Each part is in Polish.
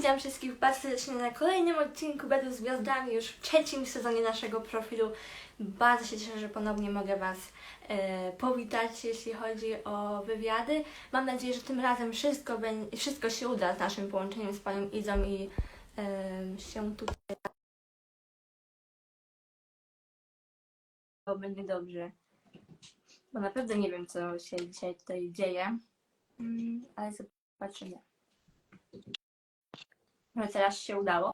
Witam wszystkich bardzo serdecznie na kolejnym odcinku Bedu z Gwiazdami, już w trzecim sezonie naszego profilu. Bardzo się cieszę, że ponownie mogę Was e, powitać, jeśli chodzi o wywiady. Mam nadzieję, że tym razem wszystko, będzie, wszystko się uda z naszym połączeniem z Panią Izą i e, się tutaj to będzie dobrze. Bo naprawdę nie wiem, co się dzisiaj tutaj dzieje, mm, ale zobaczymy. No teraz się udało.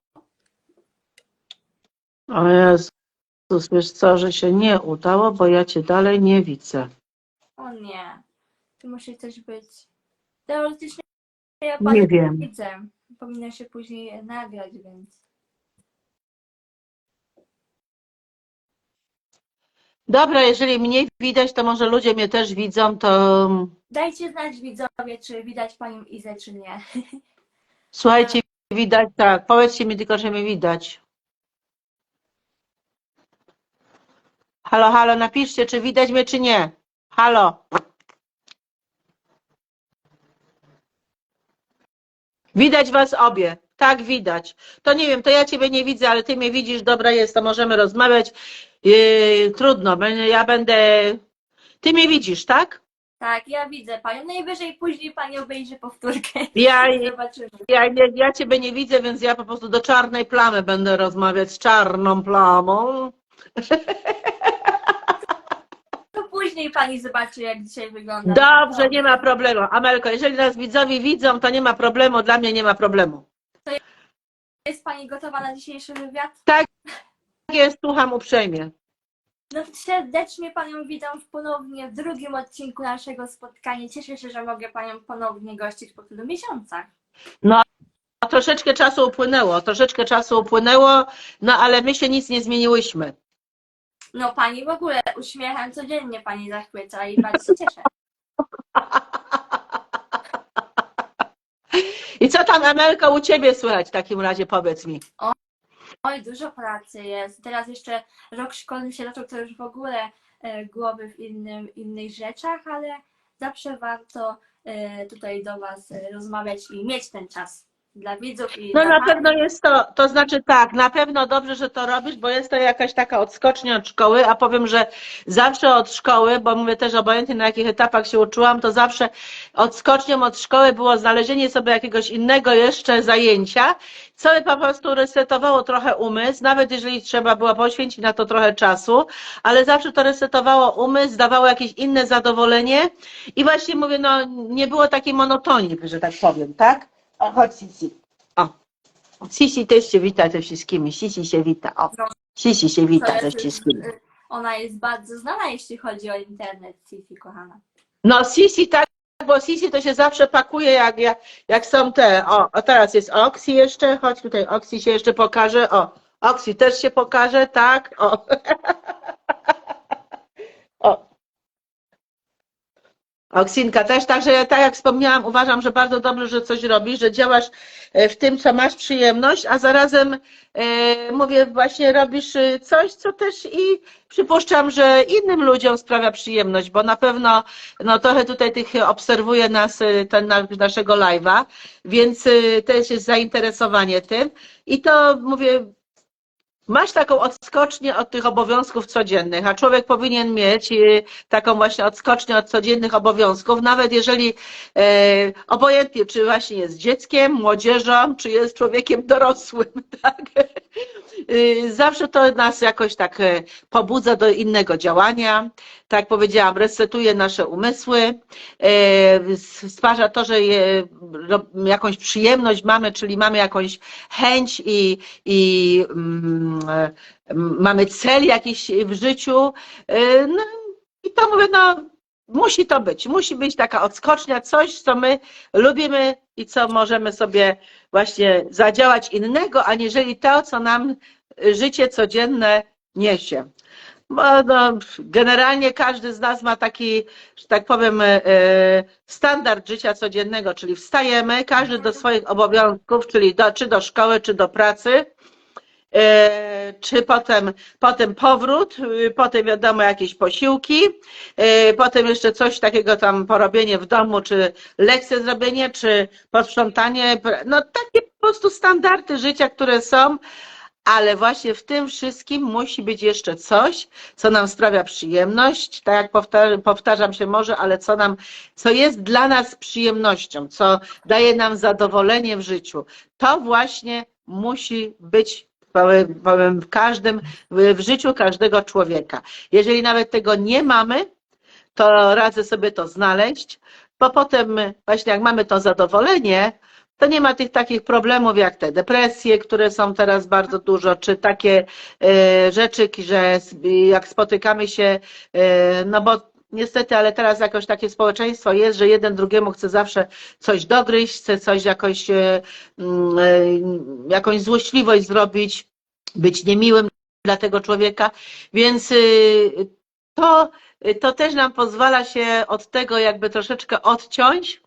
O Jezus, wiesz co, że się nie udało, bo ja cię dalej nie widzę. O nie, tu musi coś być. Teoretycznie ja Nie pana wiem. widzę. Powinno się później nagrać, więc. Dobra, jeżeli mnie widać, to może ludzie mnie też widzą, to Dajcie znać widzowie, czy widać panią Izę, czy nie. słuchajcie, widać, tak, powiedzcie mi tylko, że mnie widać. Halo, halo, napiszcie, czy widać mnie, czy nie. Halo. Widać was obie. Tak, widać. To nie wiem, to ja ciebie nie widzę, ale ty mnie widzisz, dobra jest, to możemy rozmawiać. Yy, trudno, ja będę... Ty mnie widzisz, tak? Tak, ja widzę panią. Najwyżej później pani obejrzy powtórkę. Ja, Zobaczymy. ja, nie, ja ciebie nie widzę, więc ja po prostu do czarnej plamy będę rozmawiać z czarną plamą. To później pani zobaczy, jak dzisiaj wygląda. Dobrze, nie ma problemu. Amelko, jeżeli nas widzowie widzą, to nie ma problemu, dla mnie nie ma problemu. Jest pani gotowa na dzisiejszy wywiad? Tak jest, słucham uprzejmie. No serdecznie Panią witam w ponownie w drugim odcinku naszego spotkania. Cieszę się, że mogę Panią ponownie gościć po tylu miesiącach. Troszeczkę czasu upłynęło, troszeczkę czasu upłynęło, no ale my się nic nie zmieniłyśmy. No Pani w ogóle uśmiechem codziennie Pani zachwyca i bardzo się cieszę. I co tam, Amelko, u ciebie słychać w takim razie, powiedz mi. Oj, dużo pracy jest. Teraz jeszcze rok szkolny się zaczął, to już w ogóle e, głowy w innym, innych rzeczach, ale zawsze warto e, tutaj do Was e, rozmawiać i mieć ten czas dla widzów i No na pewno jest to, to znaczy tak, na pewno dobrze, że to robisz, bo jest to jakaś taka odskocznia od szkoły, a powiem, że zawsze od szkoły, bo mówię też obojętnie na jakich etapach się uczyłam, to zawsze odskocznią od szkoły było znalezienie sobie jakiegoś innego jeszcze zajęcia, co by po prostu resetowało trochę umysł, nawet jeżeli trzeba było poświęcić na to trochę czasu, ale zawsze to resetowało umysł, dawało jakieś inne zadowolenie i właśnie mówię, no nie było takiej monotonii, że tak powiem, tak? O, chodź Sisi. O. Sisi też się wita ze wszystkimi. Sisi się wita. O. Sisi się wita ze wszystkimi. e, Ona jest bardzo znana, jeśli chodzi o internet, Cici, kochana. No Sisi tak, bo Sisi to się zawsze pakuje jak, jak, jak są te. O, o teraz jest Oksi jeszcze. Chodź tutaj, Oksi się jeszcze pokaże. O, Oksi też się pokaże, tak. O. Oksinka też, także tak jak wspomniałam, uważam, że bardzo dobrze, że coś robisz, że działasz e, w tym, co masz przyjemność, a zarazem e, mówię, właśnie robisz e, coś, co też i przypuszczam, że innym ludziom sprawia przyjemność, bo na pewno no trochę tutaj tych obserwuje nas e, ten na- naszego live'a, więc też jest zainteresowanie tym. I to mówię, Masz taką odskocznię od tych obowiązków codziennych, a człowiek powinien mieć e, taką właśnie odskocznię od codziennych obowiązków, nawet jeżeli e, obojętnie, czy właśnie jest dzieckiem, młodzieżą, czy jest człowiekiem dorosłym, tak? E, Zawsze to nas jakoś tak e, pobudza do innego działania. Tak jak powiedziałam, resetuje nasze umysły, e, stwarza to, że jakąś przyjemność mamy, czyli mamy jakąś chęć i, i mm, e, mamy cel jakiś w życiu. No, I to mówię, no musi to być, musi być taka odskocznia, coś, co my lubimy i co możemy sobie właśnie zadziałać innego, aniżeli to, co nam życie codzienne niesie. Bo no, generalnie każdy z nas ma taki, że tak powiem, e, standard życia codziennego, czyli wstajemy, każdy do swoich obowiązków, czyli do, czy do szkoły, czy do pracy, czy potem, potem powrót, y, potem wiadomo jakieś posiłki, e, potem jeszcze coś takiego tam porobienie w domu, czy lekcje zrobienie, czy posprzątanie, no takie po prostu standardy życia, które są, ale właśnie w tym wszystkim musi być jeszcze coś, co nam sprawia przyjemność, tak jak powtarzam, powtarzam się może, ale co nam, co jest dla nas przyjemnością, co daje nam zadowolenie w życiu. To właśnie musi być w każdym, w życiu każdego człowieka. Jeżeli nawet tego nie mamy, to radzę sobie to znaleźć, bo potem właśnie jak mamy to zadowolenie, to nie ma tych takich problemów jak te depresje, które są teraz bardzo dużo, czy takie e, rzeczy, że jak spotykamy się, e, no bo niestety, ale teraz jakoś takie społeczeństwo jest, że jeden drugiemu chce zawsze coś dogryźć, chce coś jakoś, e, mm, e, jakąś złośliwość zrobić, być niemiłym dla tego człowieka, więc y, to, to też nam pozwala się od tego jakby troszeczkę odciąć,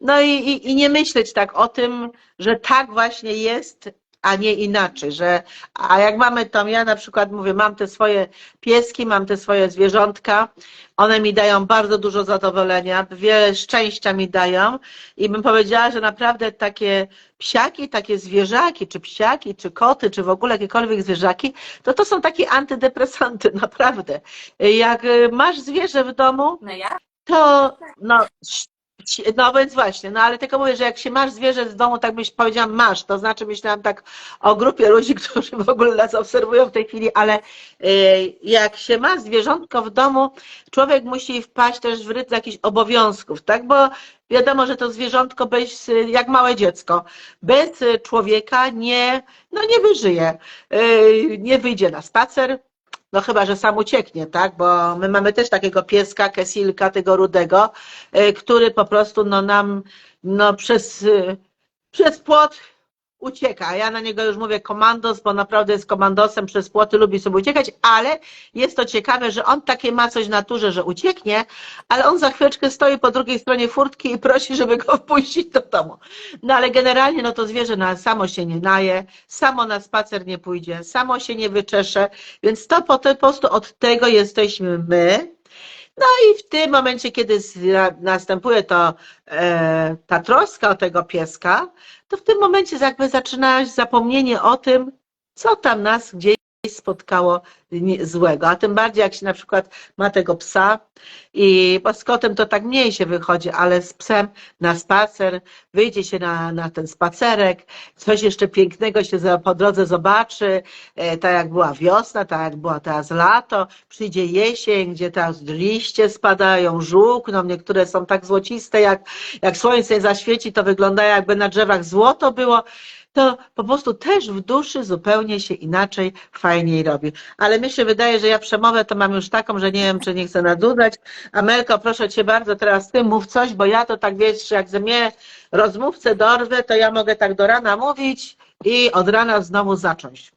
no i, i, i nie myśleć tak o tym, że tak właśnie jest, a nie inaczej, że a jak mamy tam, ja na przykład mówię, mam te swoje pieski, mam te swoje zwierzątka, one mi dają bardzo dużo zadowolenia, wiele szczęścia mi dają i bym powiedziała, że naprawdę takie psiaki, takie zwierzaki, czy psiaki, czy koty, czy w ogóle jakiekolwiek zwierzaki, to to są takie antydepresanty, naprawdę. Jak y, masz zwierzę w domu, No to no, ś- no więc właśnie, no ale tylko mówię, że jak się masz zwierzę w domu, tak byś powiedziałam masz, to znaczy myślałam tak o grupie ludzi, którzy w ogóle nas obserwują w tej chwili, ale y, jak się ma zwierzątko w domu, człowiek musi wpaść też w rytm jakichś obowiązków, tak, bo wiadomo, że to zwierzątko bez, jak małe dziecko, bez człowieka nie, no nie wyżyje, Y, nie wyjdzie na spacer, no chyba, że sam ucieknie, tak? Bo my mamy też takiego pieska, kesilka, tego rudego, y, który po prostu no nam no przez, y, przez płot ucieka. Ja na niego już mówię komandos, bo naprawdę jest komandosem przez płoty, lubi sobie uciekać, ale jest to ciekawe, że on takie ma coś w naturze, że ucieknie, ale on za chwileczkę stoi po drugiej stronie furtki i prosi, żeby go wpuścić do domu. No ale generalnie no to zwierzę no, samo się nie naje, samo na spacer nie pójdzie, samo się nie wyczesze, więc to po, po prostu od tego jesteśmy my. No i w tym momencie, kiedy następuje to, e, ta troska o tego pieska, to w tym momencie jakby zaczyna zapomnienie o tym, co tam nas gdzieś spotkało złego. A tym bardziej, jak się na przykład ma tego psa i z kotem to tak mniej się wychodzi, ale z psem na spacer, wyjdzie się na, na ten spacerek, coś jeszcze pięknego się po drodze zobaczy, e, tak jak była wiosna, tak jak była teraz lato, przyjdzie jesień, gdzie teraz liście spadają, żółk, no niektóre są tak złociste, jak, jak słońce zaświeci, to wygląda jakby na drzewach złoto było, to po prostu też w duszy zupełnie się inaczej, fajniej robi. Ale mi się wydaje, że ja przemowę to mam już taką, że nie wiem, czy nie chcę nadudzać. Amelko, proszę Cię bardzo, teraz Ty mów coś, bo ja to tak wiesz, jak ze mnie rozmówcę dorwę, to ja mogę tak do rana mówić i od rana znowu zacząć.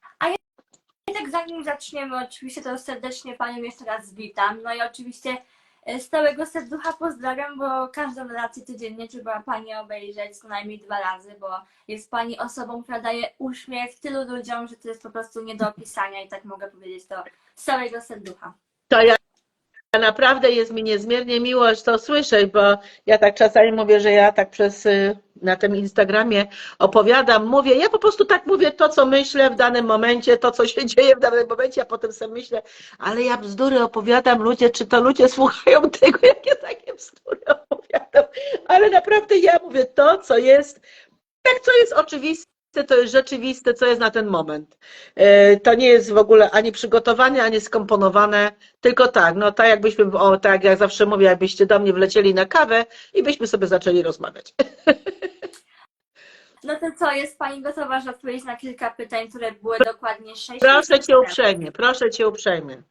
I tak zanim zaczniemy, oczywiście to serdecznie Panią jeszcze raz witam. No i oczywiście z całego serducha pozdrawiam, bo każdą relację codziennie trzeba Pani obejrzeć co najmniej dwa razy, bo jest Pani osobą, która daje uśmiech tylu ludziom, że to jest po prostu nie do opisania i tak mogę powiedzieć to z całego serducha. To ja naprawdę jest mi niezmiernie miło to słyszeć, bo ja tak czasami mówię, że ja tak przez y, na tym Instagramie opowiadam, mówię, ja po prostu tak mówię to, co myślę w danym momencie, to, co się dzieje w danym momencie, a potem sobie myślę, ale ja bzdury opowiadam ludzie, czy to ludzie słuchają tego, jak ja takie bzdury opowiadam, ale naprawdę ja mówię to, co jest, tak, co jest oczywiste, to jest rzeczywiste, co jest na ten moment. E, To nie jest w ogóle ani przygotowane, ani skomponowane, tylko tak, no tak jakbyśmy, o, tak jak ja zawsze mówię, jakbyście do mnie wlecieli na kawę i byśmy sobie zaczęli rozmawiać. No to co, jest Pani gotowa, żeby odpowiedzieć na kilka pytań, które były dokładnie sześć Proszę cię uprzejmie, proszę cię uprzejmie.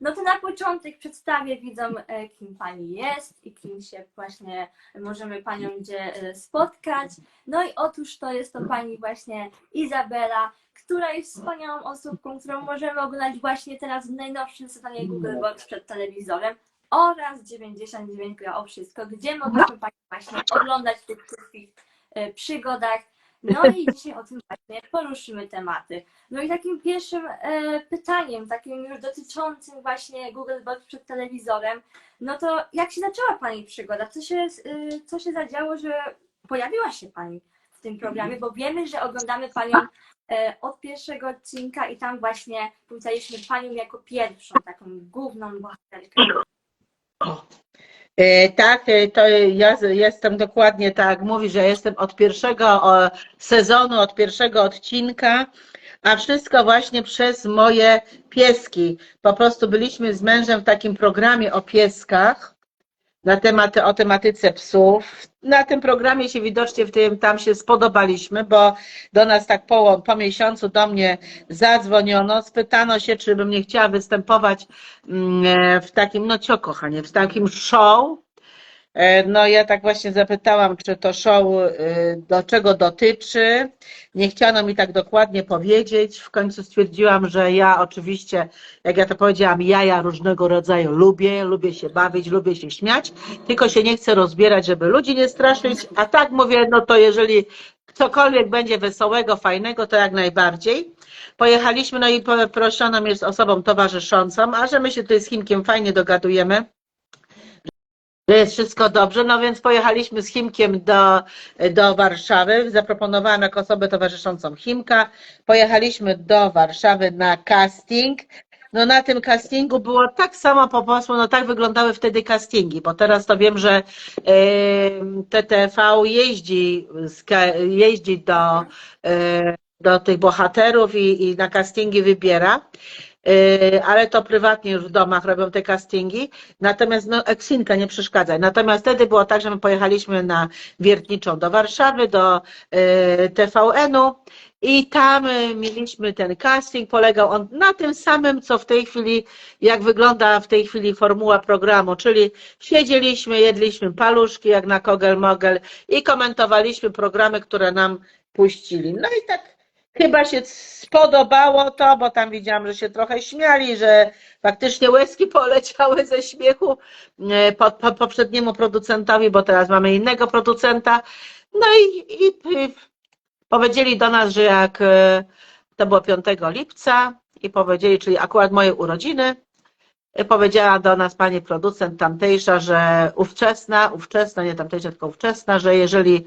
No to na początek przedstawię widzom, e, kim Pani jest i kim się właśnie możemy Panią gdzie e, spotkać. No i otóż to jest to Pani właśnie Izabela, która jest wspaniałą osobką, którą możemy oglądać właśnie teraz w najnowszym sezonie Google Box przed telewizorem oraz 99 gra o wszystko, gdzie mogliśmy Pani właśnie oglądać w tych krótkich e, przygodach. No i dzisiaj o tym właśnie poruszymy tematy. No i takim pierwszym e, pytaniem, takim już dotyczącym właśnie Google Box przed telewizorem, no to jak się zaczęła Pani przygoda? Co się, y, co się zadziało, że pojawiła się Pani w tym programie, bo wiemy, że oglądamy Panią e, od pierwszego odcinka i tam właśnie powitaliśmy Panią jako pierwszą, taką główną bohaterkę. E, Tak, e, to ja jestem dokładnie tak, mówi, że jestem od pierwszego sezonu, od pierwszego odcinka, a wszystko właśnie przez moje pieski. Po prostu byliśmy z mężem w takim programie o pieskach na tematy, o tematyce psów. Na tym programie się widocznie w tym tam się spodobaliśmy, bo do nas tak po, po miesiącu do mnie zadzwoniono, spytano się, czy bym nie chciała występować mm, e, w takim, no cio kochanie, w takim show. E, No ja tak właśnie zapytałam, czy to show e, do czego dotyczy. Nie chciano mi tak dokładnie powiedzieć. W końcu stwierdziłam, że ja oczywiście, jak ja to powiedziałam, jaja różnego rodzaju lubię, lubię się bawić, lubię się śmiać, tylko się nie chcę rozbierać, żeby ludzi nie straszyć. A tak mówię, no to jeżeli cokolwiek będzie wesołego, fajnego, to jak najbardziej. Pojechaliśmy, no i proszono mnie z osobą towarzyszącą, a że my się tutaj z Chimkiem fajnie dogadujemy, jest wszystko dobrze, no więc pojechaliśmy z Chimkiem do, do Warszawy, zaproponowałam jako osobę towarzyszącą Chimka, pojechaliśmy do Warszawy na casting, no na tym castingu było tak samo po prostu, no tak wyglądały wtedy castingi, bo teraz to wiem, że TTV jeździ, jeździ do, do tych bohaterów i, i na castingi wybiera, ale to prywatnie już w domach robią te castingi. Natomiast no, Eksinka nie przeszkadza. Natomiast wtedy było tak, że my pojechaliśmy na Wiertniczą do Warszawy, do e, TVN-u i tam e, mieliśmy ten casting. Polegał on na tym samym, co w tej chwili, jak wygląda w tej chwili formuła programu, czyli siedzieliśmy, jedliśmy paluszki jak na Kogel Mogel i komentowaliśmy programy, które nam puścili. No i tak chyba się spodobało to, bo tam widziałam, że się trochę śmiali, że faktycznie łezki poleciały ze śmiechu e, po, po, poprzedniemu producentowi, bo teraz mamy innego producenta. No i, i, i powiedzieli do nas, że jak e, to było 5 lipca i powiedzieli, czyli akurat moje urodziny, e, powiedziała do nas pani producent tamtejsza, że ówczesna, ówczesna, nie tamtejsza, tylko ówczesna, że jeżeli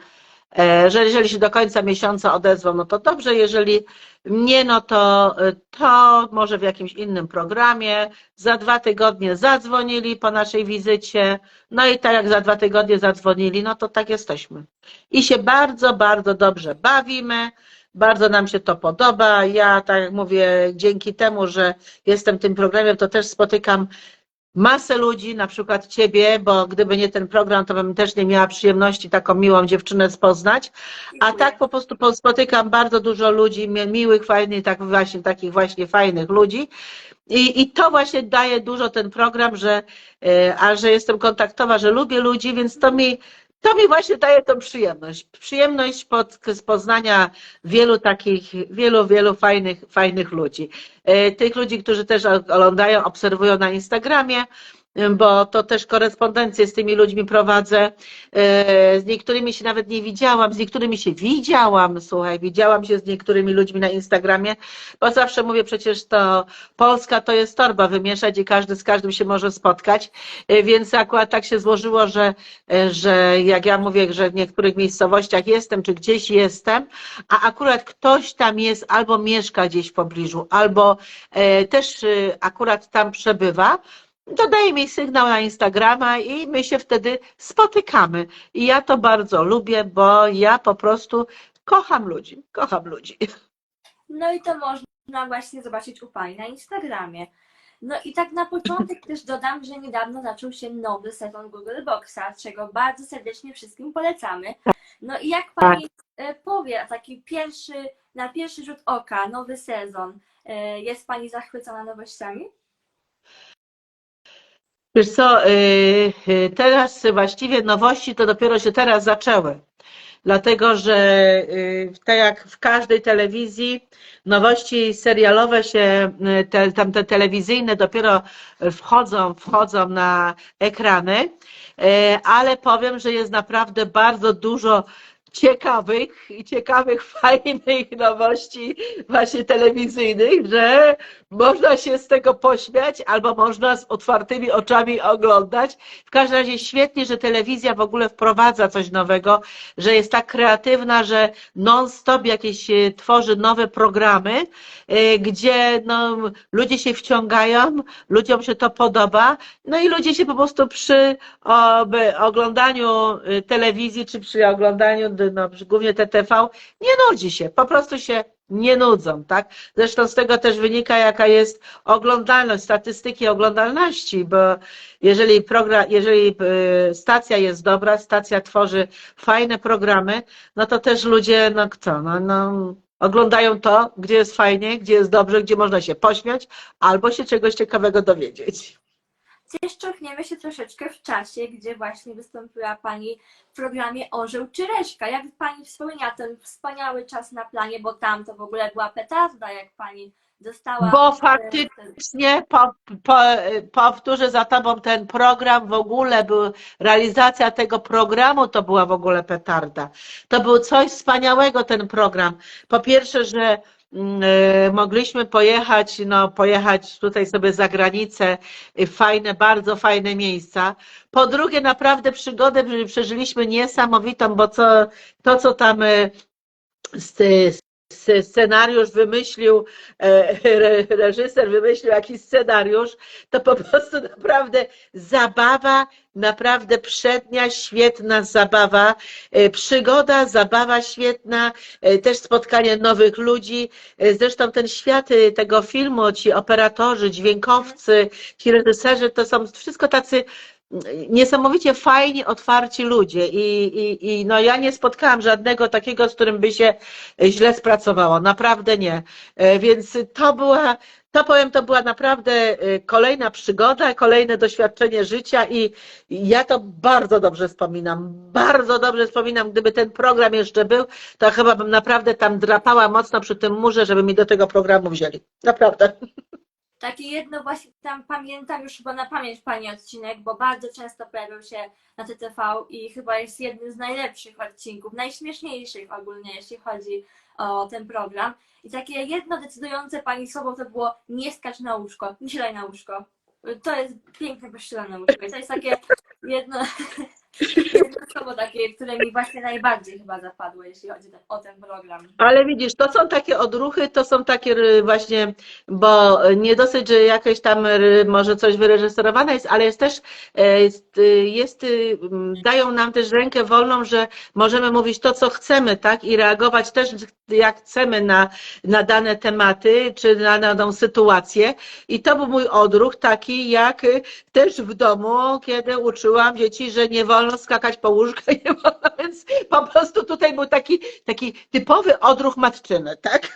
że jeżeli się do końca miesiąca odezwą, no to dobrze, jeżeli nie, no to, to może w jakimś innym programie. Za dwa tygodnie zadzwonili po naszej wizycie, no i tak jak za dwa tygodnie zadzwonili, no to tak jesteśmy. I się bardzo, bardzo dobrze bawimy, bardzo nam się to podoba. Ja, tak jak mówię, dzięki temu, że jestem tym programie, to też spotykam masę ludzi, na przykład ciebie, bo gdyby nie ten program, to bym też nie miała przyjemności taką miłą dziewczynę poznać. A tak po prostu po- spotykam bardzo dużo ludzi, mi- miłych, fajnych, tak właśnie, takich właśnie fajnych ludzi. I, I to właśnie daje dużo ten program, że, e, a że jestem kontaktowa, że lubię ludzi, więc to mi, to mi właśnie daje tą przyjemność. Przyjemność pod, z poznania wielu takich, wielu, wielu fajnych, fajnych ludzi. E, Tych ludzi, którzy też oglądają, obserwują na Instagramie, bo to też korespondencję z tymi ludźmi prowadzę. E, Z niektórymi się nawet nie widziałam, z niektórymi się widziałam, słuchaj, widziałam się z niektórymi ludźmi na Instagramie, bo zawsze mówię, przecież to Polska to jest torba wymieszać i każdy z każdym się może spotkać, E, więc akurat tak się złożyło, że, e, że jak ja mówię, że w niektórych miejscowościach jestem, czy gdzieś jestem, a akurat ktoś tam jest albo mieszka gdzieś w pobliżu, albo też akurat tam przebywa, dodaje mi sygnał na Instagrama i my się wtedy spotykamy. I ja to bardzo lubię, bo ja po prostu kocham ludzi, kocham ludzi. No i to można właśnie zobaczyć u Pani na Instagramie. No i tak na początek też dodam, że niedawno zaczął się nowy sezon Google Boxa, czego bardzo serdecznie wszystkim polecamy. No i jak Pani e, powie, taki pierwszy, na pierwszy rzut oka, nowy sezon, e, jest Pani zachwycona nowościami? Wiesz co, y, y, teraz właściwie nowości to dopiero się teraz zaczęły. Dlatego, że y, tak jak w każdej telewizji, nowości serialowe się, te, tam te telewizyjne dopiero wchodzą, wchodzą na ekrany, ale powiem, że jest naprawdę bardzo dużo ciekawych i ciekawych, fajnych nowości właśnie telewizyjnych, że można się z tego pośmiać albo można z otwartymi oczami oglądać. W każdym razie świetnie, że telewizja w ogóle wprowadza coś nowego, że jest tak kreatywna, że non-stop jakieś e, tworzy nowe programy, e, gdzie no, ludzie się wciągają, ludziom się to podoba, no i ludzie się po prostu przy oglądaniu y, telewizji czy przy oglądaniu no, głównie TTV nie nudzi się, po prostu się nie nudzą, tak? Zresztą z tego też wynika, jaka jest oglądalność, statystyki oglądalności, bo jeżeli program, jeżeli y, stacja jest dobra, stacja tworzy fajne programy, no to też ludzie, no kto, no, no oglądają to, gdzie jest fajnie, gdzie jest dobrze, gdzie można się pośmiać, albo się czegoś ciekawego dowiedzieć. Cofniemy się troszeczkę w czasie, gdzie właśnie wystąpiła Pani w programie Orzeł czy Reszka. Jak Pani wspomina ten wspaniały czas na planie, bo tam to w ogóle była petarda, jak Pani dostała... Bo faktycznie po, po, powtórzę za tobą ten program w ogóle był, realizacja tego programu to była w ogóle petarda. To był coś wspaniałego ten program. Po pierwsze, że mogliśmy pojechać, no pojechać tutaj sobie za granicę, y, fajne, bardzo fajne miejsca. Po drugie, naprawdę przygodę przeżyliśmy niesamowitą, bo co, to co tam e, z, z, scenariusz wymyślił, e, re- reżyser wymyślił jakiś scenariusz, to po prostu naprawdę zabawa, naprawdę przednia, świetna zabawa, e, przygoda, zabawa świetna, e, też spotkanie nowych ludzi. Zresztą ten świat tego filmu, ci operatorzy, dźwiękowcy, ci reżyserzy, to są wszystko tacy niesamowicie fajni, otwarci ludzie i, i, i no ja nie spotkałam żadnego takiego, z którym by się źle spracowało, naprawdę nie. E, Więc to była, to powiem, to była naprawdę e, kolejna przygoda, kolejne doświadczenie życia i ja to bardzo dobrze wspominam, bardzo dobrze wspominam, gdyby ten program jeszcze był, to chyba bym naprawdę tam drapała mocno przy tym murze, żeby mi do tego programu wzięli. Naprawdę. Takie jedno właśnie tam pamiętam już chyba na pamięć Pani odcinek, bo bardzo często pojawiał się na TTV i chyba jest jednym z najlepszych odcinków, najśmieszniejszych ogólnie, jeśli chodzi o ten program. I takie jedno decydujące Pani słowo to było nie skacz na łóżko, nie siadaj na łóżko. To jest piękne pościelone łóżko. I to jest takie jedno, słowo takie, które mi właśnie najbardziej chyba zapadło, jeśli chodzi o ten program. Ale widzisz, to są takie odruchy, to są takie właśnie, bo nie dosyć, że jakieś tam może coś wyreżyserowane jest, ale jest też, e, jest, y, jest, y, dają nam też rękę wolną, że możemy mówić to, co chcemy, tak? I reagować też jak chcemy na, na dane tematy, czy na daną sytuację. I to był mój odruch taki, jak y, też w domu, kiedy uczyłam dzieci, że nie wolno skakać po łóżku, nie wolno, więc po prostu tutaj był taki, taki typowy odruch matczyny, tak?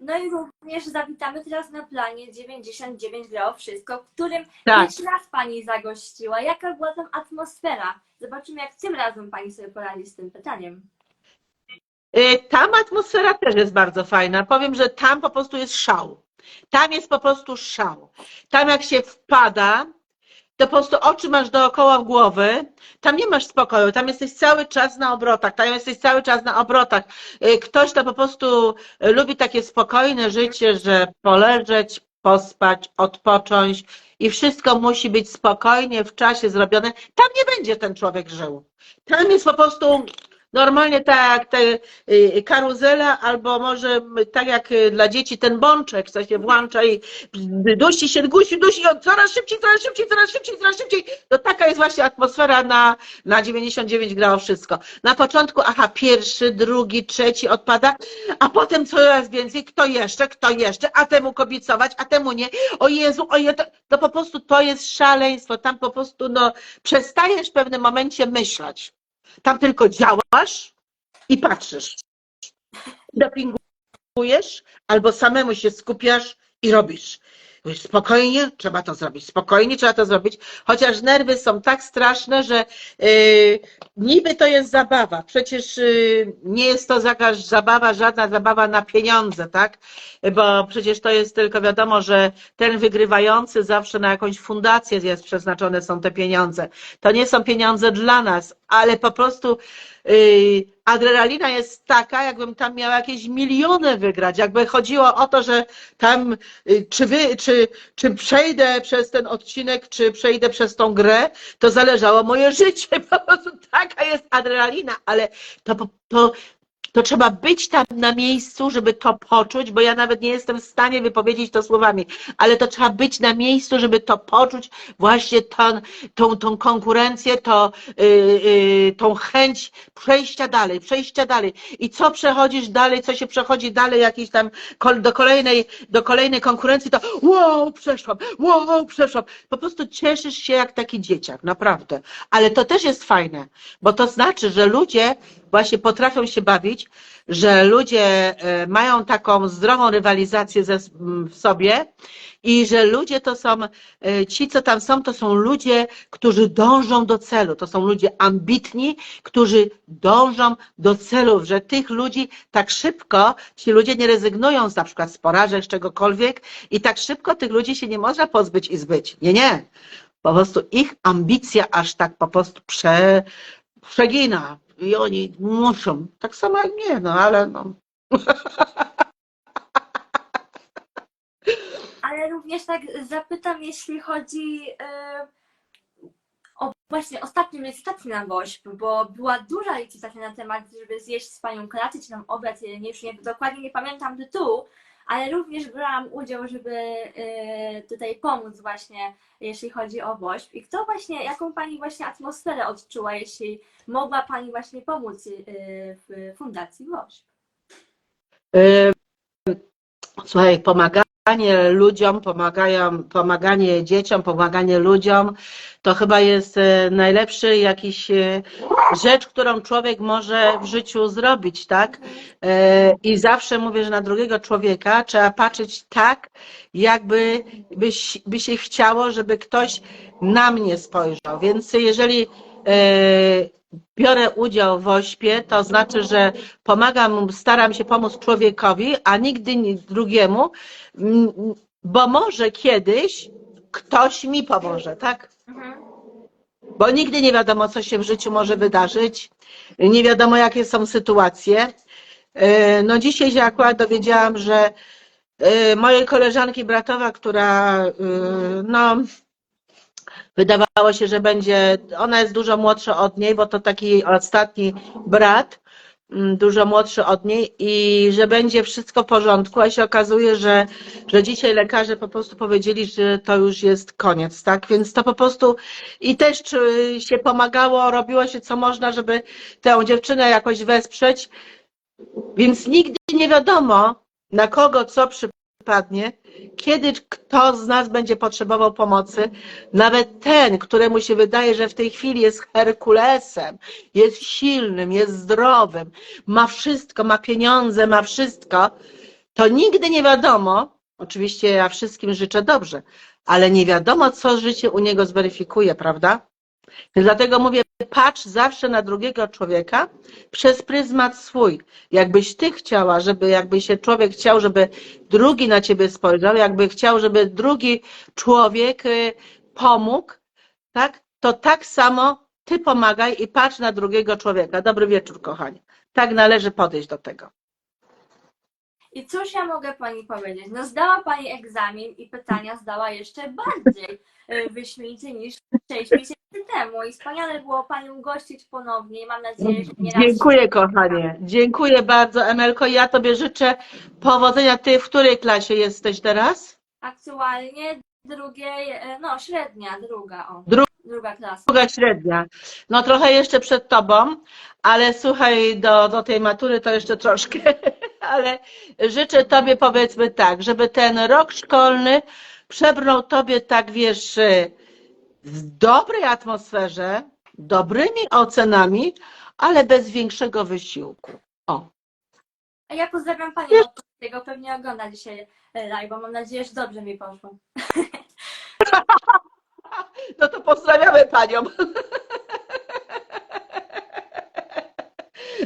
No i również zawitamy teraz na planie 99 grało wszystko, w którym Tak. pierwszy raz Pani zagościła. Jaka była tam atmosfera? Zobaczymy, jak tym razem Pani sobie poradzi z tym pytaniem. Y, Tam atmosfera też jest bardzo fajna. Powiem, że tam po prostu jest szał. Tam jest po prostu szał. Tam jak się wpada, to po prostu oczy masz dookoła głowy, tam nie masz spokoju, tam jesteś cały czas na obrotach, tam jesteś cały czas na obrotach. Y, Ktoś to po prostu lubi takie spokojne życie, że poleżeć, pospać, odpocząć i wszystko musi być spokojnie w czasie zrobione. Tam nie będzie ten człowiek żył. Tam jest po prostu normalnie tak te y, karuzela, albo może tak jak y, dla dzieci ten bączek, co się włącza i dusi się, gusi, dusi, on coraz szybciej, coraz szybciej, coraz szybciej, coraz szybciej. To taka jest właśnie atmosfera na, na 99 grało wszystko. Na początku, aha, pierwszy, drugi, trzeci odpada, a potem coraz więcej, kto jeszcze, kto jeszcze, a temu kobicować, a temu nie. O Jezu, o Jezu, to, to po prostu to jest szaleństwo. Tam po prostu, no, przestajesz w pewnym momencie myśleć. Tam tylko działasz i patrzysz. Dopingujesz albo samemu się skupiasz i robisz. Spokojnie trzeba to zrobić, spokojnie trzeba to zrobić, chociaż nerwy są tak straszne, że yy, niby to jest zabawa. Przecież yy, nie jest to jakaś zabawa, żadna zabawa na pieniądze, tak? Bo przecież to jest tylko wiadomo, że ten wygrywający zawsze na jakąś fundację jest przeznaczone są te pieniądze. To nie są pieniądze dla nas, ale po prostu yy, adrenalina jest taka, jakbym tam miała jakieś miliony wygrać. Jakby chodziło o to, że tam y, czy wy, czy, czy przejdę przez ten odcinek, czy przejdę przez tą grę, to zależało moje życie. Po prostu taka jest adrenalina, ale to, to, to trzeba być tam na miejscu, żeby to poczuć, bo ja nawet nie jestem w stanie wypowiedzieć to słowami, ale to trzeba być na miejscu, żeby to poczuć, właśnie tą, tą, tą konkurencję, to, yy, yy, tą chęć przejścia dalej, przejścia dalej. I co przechodzisz dalej, co się przechodzi dalej, jakiś tam do kolejnej, do kolejnej konkurencji, to wow, przeszłam, wow, przeszłam. Po prostu cieszysz się jak taki dzieciak, naprawdę. Ale to też jest fajne, bo to znaczy, że ludzie właśnie potrafią się bawić, że ludzie e, mają taką zdrową rywalizację ze, w sobie i że ludzie to są, e, ci co tam są, to są ludzie, którzy dążą do celu, to są ludzie ambitni, którzy dążą do celów, że tych ludzi tak szybko, ci ludzie nie rezygnują z na przykład z porażek, z czegokolwiek i tak szybko tych ludzi się nie można pozbyć i zbyć. Nie, nie. Po prostu ich ambicja aż tak po prostu prze, przegina i oni muszą, tak samo jak mnie, no ale no. Ale również tak zapytam, jeśli chodzi e, o właśnie ostatnią licytację na WOŚP, bo była duża licytacja na temat, żeby zjeść z panią kolację, czy tam obiad, nie, już nie, dokładnie nie pamiętam tytułu, ale również brałam udział, żeby e, tutaj pomóc właśnie, jeśli chodzi o WOŚP. I kto właśnie, jaką pani właśnie atmosferę odczuła, jeśli mogła pani właśnie pomóc e, w Fundacji WOŚP? Y, Słuchaj, pomaganie ludziom, pomagają, pomaganie dzieciom, pomaganie ludziom, to chyba jest e, najlepszy jakiś e, rzecz, którą człowiek może w życiu zrobić, tak? E, I zawsze mówię, że na drugiego człowieka trzeba patrzeć tak, jakby by się chciało, żeby ktoś na mnie spojrzał. Więc jeżeli biorę udział w ośpie, to znaczy, że pomagam, staram się pomóc człowiekowi, a nigdy nie drugiemu, bo może kiedyś ktoś mi pomoże, tak? Mhm. Bo nigdy nie wiadomo, co się w życiu może wydarzyć, nie wiadomo, jakie są sytuacje. E, No dzisiaj się akurat dowiedziałam, że e, mojej koleżanki bratowa, która no wydawało się, że będzie, ona jest dużo młodsza od niej, bo to taki ostatni brat, mm, dużo młodszy od niej i że będzie wszystko w porządku, a się okazuje, że, że dzisiaj lekarze po prostu powiedzieli, że to już jest koniec, tak? Więc to po prostu i też się pomagało, robiło się co można, żeby tę dziewczynę jakoś wesprzeć, więc nigdy nie wiadomo, na kogo co przypadnie, kiedy kto z nas będzie potrzebował pomocy, nawet ten, któremu się wydaje, że w tej chwili jest Herkulesem, jest silnym, jest zdrowym, ma wszystko, ma pieniądze, ma wszystko, to nigdy nie wiadomo, oczywiście ja wszystkim życzę dobrze, ale nie wiadomo, co życie u niego zweryfikuje, prawda? Dlatego mówię, patrz zawsze na drugiego człowieka przez pryzmat swój. Jakbyś ty chciała, żeby, jakby się człowiek chciał, żeby drugi na ciebie spojrzał, jakby chciał, żeby drugi człowiek y, pomógł, tak? To tak samo ty pomagaj i patrz na drugiego człowieka. Dobry wieczór, kochani. Tak należy podejść do tego. I cóż ja mogę pani powiedzieć? No zdała pani egzamin i pytania zdała jeszcze bardziej e, wyśmienicie niż 6 miesięcy temu. I wspaniale było panią gościć ponownie mam nadzieję, że nie raz Dziękuję, kochanie. Dziękuję bardzo, Emelko. Ja tobie życzę powodzenia. Ty w której klasie jesteś teraz? Aktualnie drugiej, e, no średnia, druga, o. Dru- Druga klasa. Druga średnia. No trochę jeszcze przed tobą, ale słuchaj, do, do tej matury to jeszcze troszkę, ale życzę tobie powiedzmy tak, żeby ten rok szkolny przebrnął tobie tak, wiesz, w dobrej atmosferze, dobrymi ocenami, ale bez większego wysiłku. O, A ja pozdrawiam panią Tego pewnie ogląda dzisiaj e, live, bo mam nadzieję, że dobrze mi poszło. No to pozdrawiamy panią.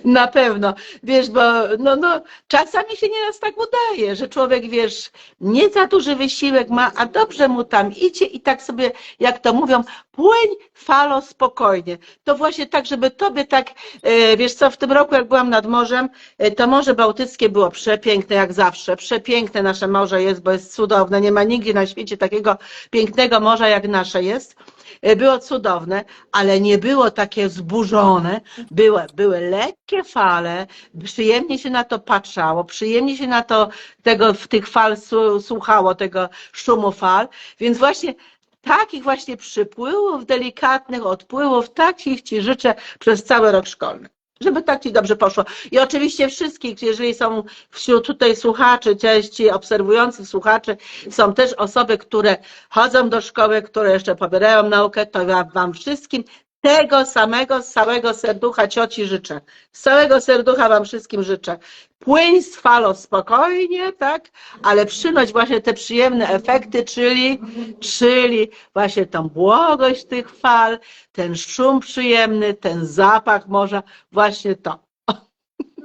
Na pewno, wiesz, bo no, no, czasami się nieraz tak udaje, że człowiek, wiesz, nie za duży wysiłek ma, a dobrze mu tam idzie i tak sobie, jak to mówią, płyń falo spokojnie. To właśnie tak, żeby tobie tak, e, wiesz co, w tym roku jak byłam nad morzem, e, to Morze Bałtyckie było przepiękne jak zawsze, przepiękne nasze morze jest, bo jest cudowne, nie ma nigdzie na świecie takiego pięknego morza jak nasze jest. E, Było cudowne, ale nie było takie zburzone, były, były lekkie fale, przyjemnie się na to patrzało, przyjemnie się na to tego, w tych fal słuchało, tego szumu fal, więc właśnie takich właśnie przypływów delikatnych, odpływów, takich Ci życzę przez cały rok szkolny. Żeby tak Ci dobrze poszło. I oczywiście wszystkich, jeżeli są wśród tutaj słuchaczy, cześć, ci obserwujących słuchaczy, są też osoby, które chodzą do szkoły, które jeszcze pobierają naukę, to ja Wam wszystkim tego samego, z całego serducha cioci życzę. Z całego serducha Wam wszystkim życzę. Płyń z falą spokojnie, tak, ale przynoć właśnie te przyjemne efekty, czyli, czyli właśnie tą błogość tych fal, ten szum przyjemny, ten zapach morza, właśnie to.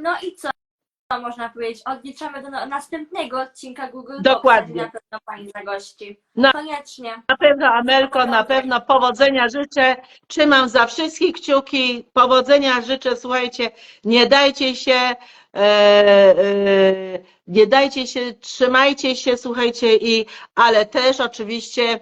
No i co? Można powiedzieć? Odliczamy do na- następnego odcinka Google Docs, Dokładnie. Na pewno Pani zagości. No. Koniecznie. Na pewno, Amelko, na pewno powodzenia życzę. Trzymam za wszystkich kciuki. Powodzenia życzę. Słuchajcie, nie dajcie się, e, e, nie dajcie się, trzymajcie się, słuchajcie, i, ale też oczywiście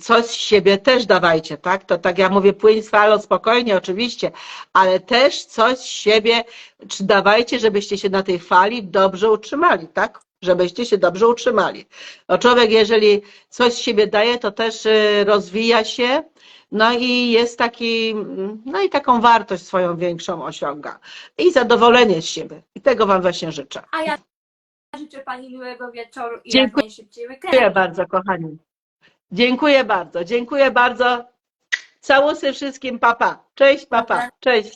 coś z siebie też dawajcie, tak? To tak ja mówię, płyń z falą spokojnie, oczywiście, ale też coś z siebie czy dawajcie, żebyście się na tej fali dobrze utrzymali, tak? Żebyście się dobrze utrzymali. No człowiek, jeżeli coś z siebie daje, to też y, rozwija się, no i jest taki, no i taką wartość swoją większą osiąga. I zadowolenie z siebie. I tego Wam właśnie życzę. A ja życzę Pani miłego wieczoru i Dziękuję. jak najszybciej weekendu. Dziękuję bardzo, kochani. Dziękuję bardzo, dziękuję bardzo. Całusy wszystkim, papa. Cześć, papa. Cześć.